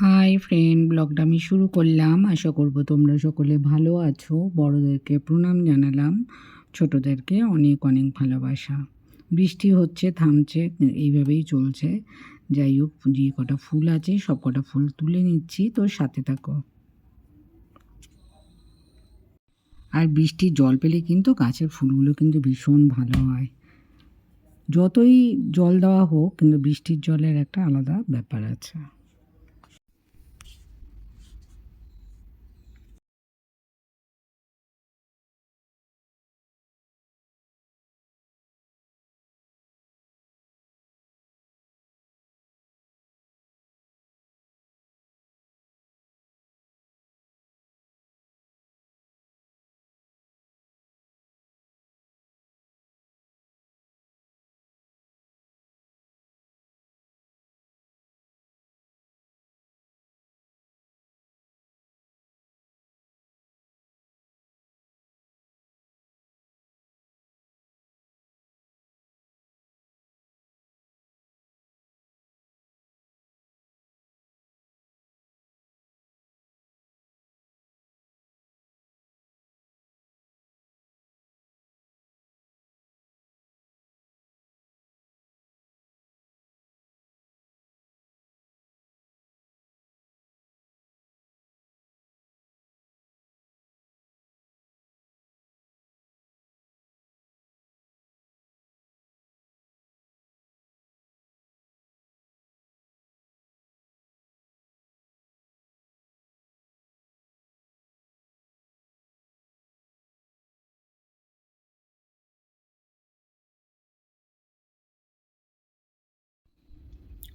Hi friend ব্লগটা আমি শুরু করলাম। আশা করব তোমরা সকলে ভালো আছো। বড়োদেরকে প্রণাম জানালাম। ছোটোদেরকে অনেক অনেক ভালোবাসা। বৃষ্টি হচ্ছে, থামছে, এইভাবেই চলছে। যাই হোক, যে কটা ফুল আছে, সব কটা ফুল তুলে নিচ্ছি। তোর সাথে থাকো। আর বৃষ্টির জল পেলে কিন্তু গাছের ফুলগুলো কিন্তু ভীষণ ভালো হয়। যতই জল দেওয়া হোক, কিন্তু বৃষ্টির জলের একটা আলাদা ব্যাপার আছে।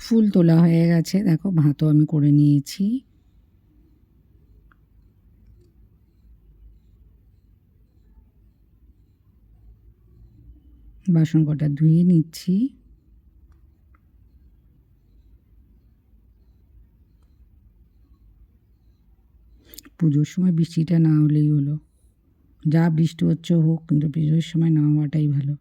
ফুল তোলা হয়ে গেছে। দেখো, ভাতও আমি করে নিয়েছি। বাসন কটা ধুয়ে নিচ্ছি। পুজোর সময় বৃষ্টিটা না হলেই হলো। যা বৃষ্টি হচ্ছে হোক, কিন্তু পুজোর সময় না হওয়াটাই ভালো।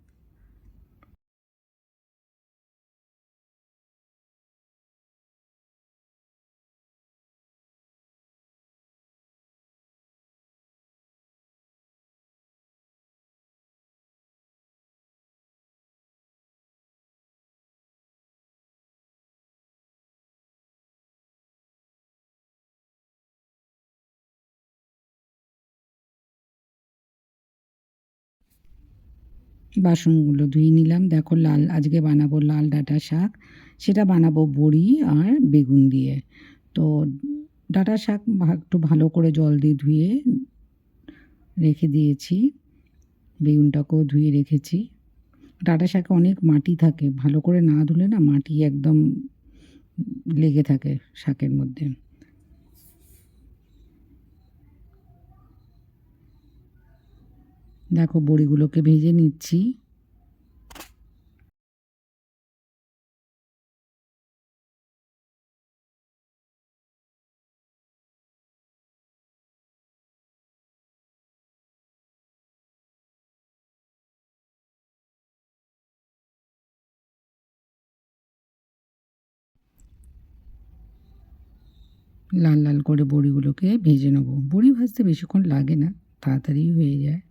বাসনগুলো ধুয়ে নিলাম। দেখো লাল, আজকে বানাবো লাল ডাঁটা শাক। সেটা বানাবো বড়ি আর বেগুন দিয়ে। তো ডাঁটা শাক একটু ভালো করে জল দিয়ে ধুয়ে রেখে দিয়েছি। বেগুনটাকেও ধুয়ে রেখেছি। ডাঁটা শাকে অনেক মাটি থাকে। ভালো করে না ধুলে না মাটি একদম লেগে থাকে শাকের মধ্যে। দেখো বড়িগুলোকে ভেজে নিচ্ছি। লাল লাল করে বড়িগুলোকে ভেজে নেব। বড়ি ভাজতে বেশিক্ষণ লাগে না তাড়াতাড়ি হয়ে যায়।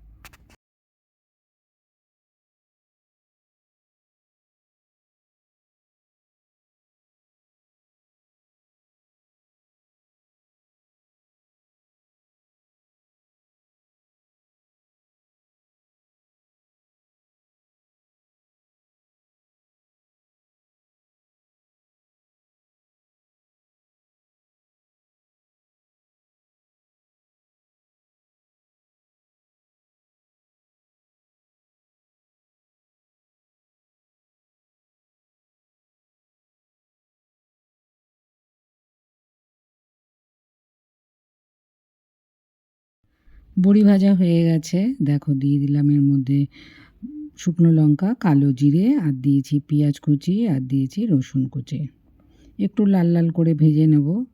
বড়ি ভাজা হয়ে গেছে। দেখো, দিয়ে দিলাম এর মধ্যে শুকনো লঙ্কা, কালো জিরে, আর দিয়েছি পেঁয়াজ কুচি, আর দিয়েছি রসুন কুচি। একটু লাল লাল করে ভেজে নেব।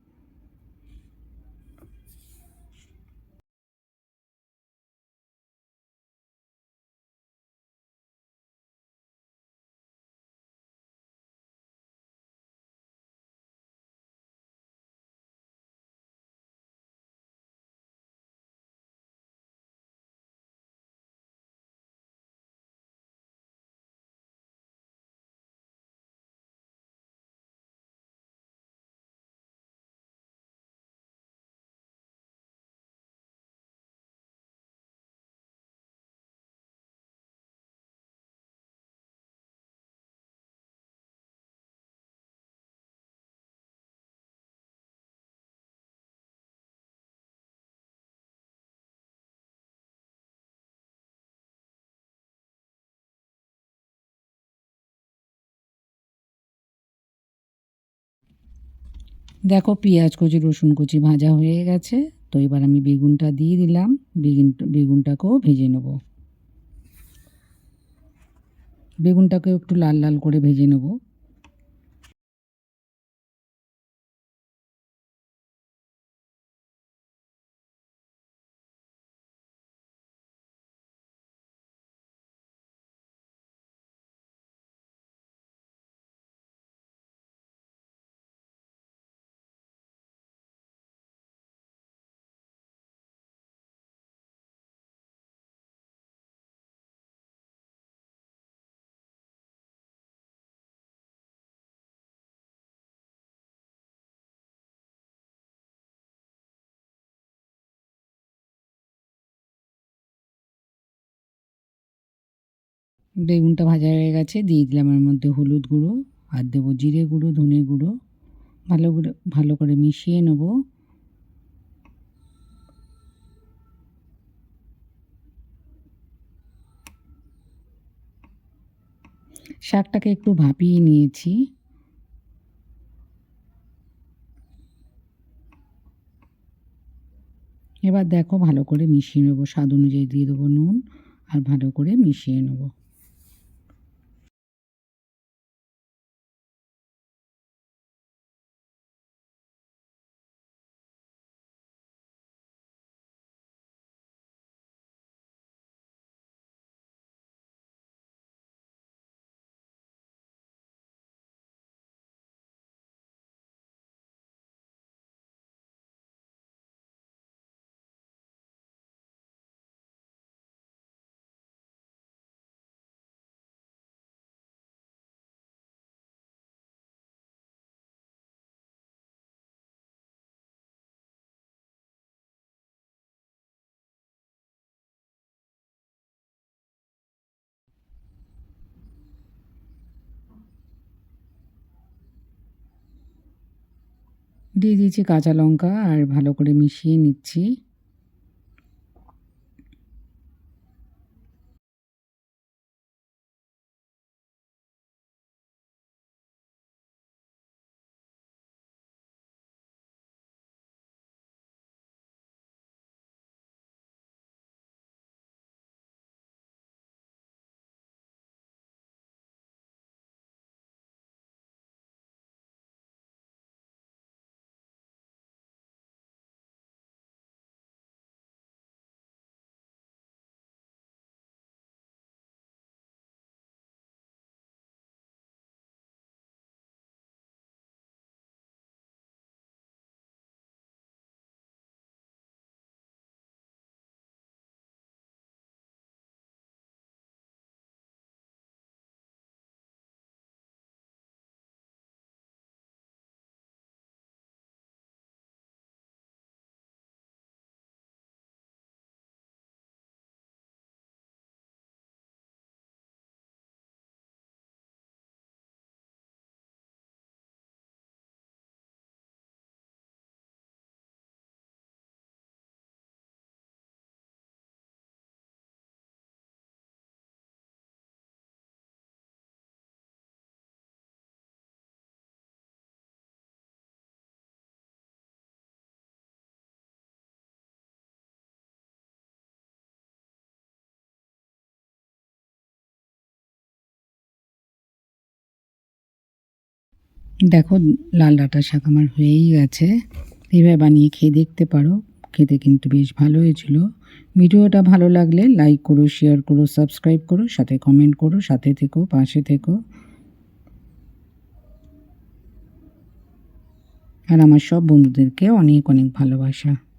দেখো পেঁয়াজ, কুচি, রসুন কুচি ভাজা হয়ে গেছে। তো এবার আমি বেগুনটা দিয়ে দিলাম। বেগুন, বেগুনটাকেও ভেজে নেব। বেগুনটাকেও একটু লাল লাল করে ভেজে নেব। বেগুনটা ভাজা হয়ে গেছে, দিয়ে দিলাম এর মধ্যে হলুদ গুঁড়ো, আর দেবো জিরে গুঁড়ো, ধনে গুঁড়ো। ভালো করে ভালো করে মিশিয়ে নেব। শাকটাকে একটু ভাপিয়ে নিয়েছি। এবার দেখো ভালো করে মিশিয়ে নেব, স্বাদ অনুযায়ী দিয়ে দেবো নুন, আর ভালো করে মিশিয়ে নেব। দিয়ে দিয়েছি কাঁচা লঙ্কা আর ভালো করে মিশিয়ে নিচ্ছি। দেখো, লাল ডাঁটা শাক আমার হয়েই গেছে। এইভাবে বানিয়ে খেয়ে দেখতে পারো। খেতে কিন্তু বেশ ভালো হয়েছিল ভিডিওটা ভালো লাগলে লাইক করো শেয়ার করো সাবস্ক্রাইব করো, সাথে কমেন্ট করো, সাথে থেকো, পাশে থেকো। আর আমার সব বন্ধুদেরকে অনেক অনেক ভালোবাসা।